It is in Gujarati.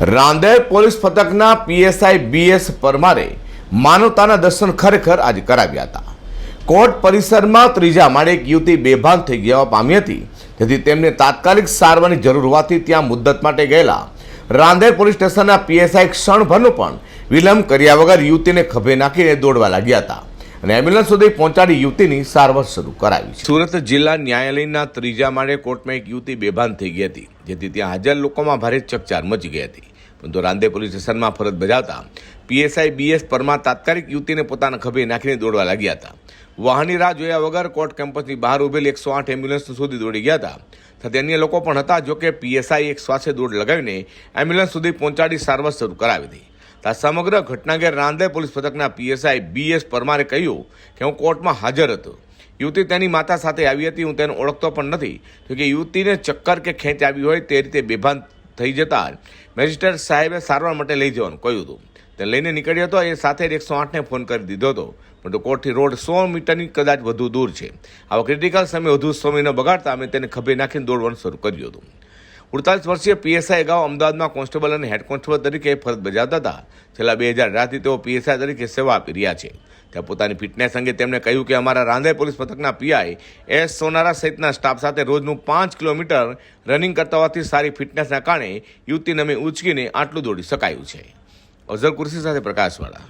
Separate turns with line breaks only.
રાંદેર પોલીસ પથકના પીએસઆઈ બીએસ પરમારે માનવતાના દર્શન ખરેખર આજે કરાવ્યા હતા. કોર્ટ પરિસરમાં ત્રીજા માળે એક યુવતી બેભાન થઈ ગયા પામી હતી. તેથી તેમને તાત્કાલિક સારવારની જરૂર હોવાથી ત્યાં મુદ્દત માટે ગયેલા. રાંદેર પોલીસ સ્ટેશનના પીએસઆઈ ક્ષણભરનો પણ વિલંબ કર્યા વગર યુવતીને ખભે નાખીને દોડવા લાગ્યા હતા. અને એમ્બ્યુલન્સ સુધી પહોંચાડી યુવતીની સારવાર શરૂ કરાવી છે. સુરત જિલ્લા ન્યાયાલયના ત્રીજા માળે કોર્ટમાં એક યુવતી બેભાન થઈ ગઈ હતી, જેથી ત્યાં હાજર લોકોમાં ભારે ચકચાર મચી ગઈ હતી. પરંતુ રાંદે પોલીસ સ્ટેશનમાં ફરજ બજાવતા પીએસઆઈ બીએસ પરમાર તાત્કાલિક યુવતીને પોતાના ખભે નાખીને દોડવા લાગ્યા હતા. વાહનની રાહ જોયા વગર કોર્ટ કેમ્પસની બહાર ઉભેલી એકસો આઠ એમ્બ્યુલન્સ સુધી દોડી ગયા હતા. સાથે અન્ય લોકો પણ હતા, જોકે પીએસઆઈ એક શ્વાસે દોડ લગાવીને એમ્બ્યુલન્સ સુધી પહોંચાડી સારવાર શરૂ કરાવી હતી. આ સમગ્ર ઘટના અંગે રાંદેર પોલીસ પથકના પીએસઆઈ બીએસ પરમારે કહ્યું કે હું કોર્ટમાં હાજર હતો. યુવતી તેની માતા સાથે આવી હતી, હું તેને ઓળખતો પણ નથી. તો કે યુવતીને ચક્કર કે ખેંચ આવી હોય તે રીતે બેભાન થઈ જતા મેજિસ્ટ્રેટ સાહેબે સારવાર માટે લઈ જવાનું કહ્યું હતું. તે લઈને નીકળ્યો હતો, એ સાથે એકસો આઠને ફોન કરી દીધો હતો. પરંતુ કોર્ટથી રોડ સો મીટરની કદાચ વધુ દૂર છે. આવા ક્રિટિકલ સમય વધુ સમય ન બગાડતા અમે તેને ખભે નાખીને દોડવાનું શરૂ કર્યું હતું. અડતાલીસ વર્ષીય પીએસઆઈ અગાઉ અમદાવાદમાં કોન્સ્ટેબલ અને હેડ કોન્સ્ટેબલ તરીકે ફરજ બજાવતા હતા. છેલ્લા બે હજાર અઢારથી તેઓ પીએસઆઈ તરીકે સેવા આપી રહ્યા છે. ત્યાં પોતાની ફિટનેસ અંગે તેમણે કહ્યું કે અમારા રાંધે પોલીસ મથકના પીઆઈ એસ સોનારા સહિતના સ્ટાફ સાથે રોજનું પાંચ કિલોમીટર રનિંગ કરતા હોવાથી સારી ફિટનેસના કારણે યુવતીને અમે ઉચકીને આટલું દોડી શકાયું છે. અઝર કુર્સી સાથે પ્રકાશવાળા.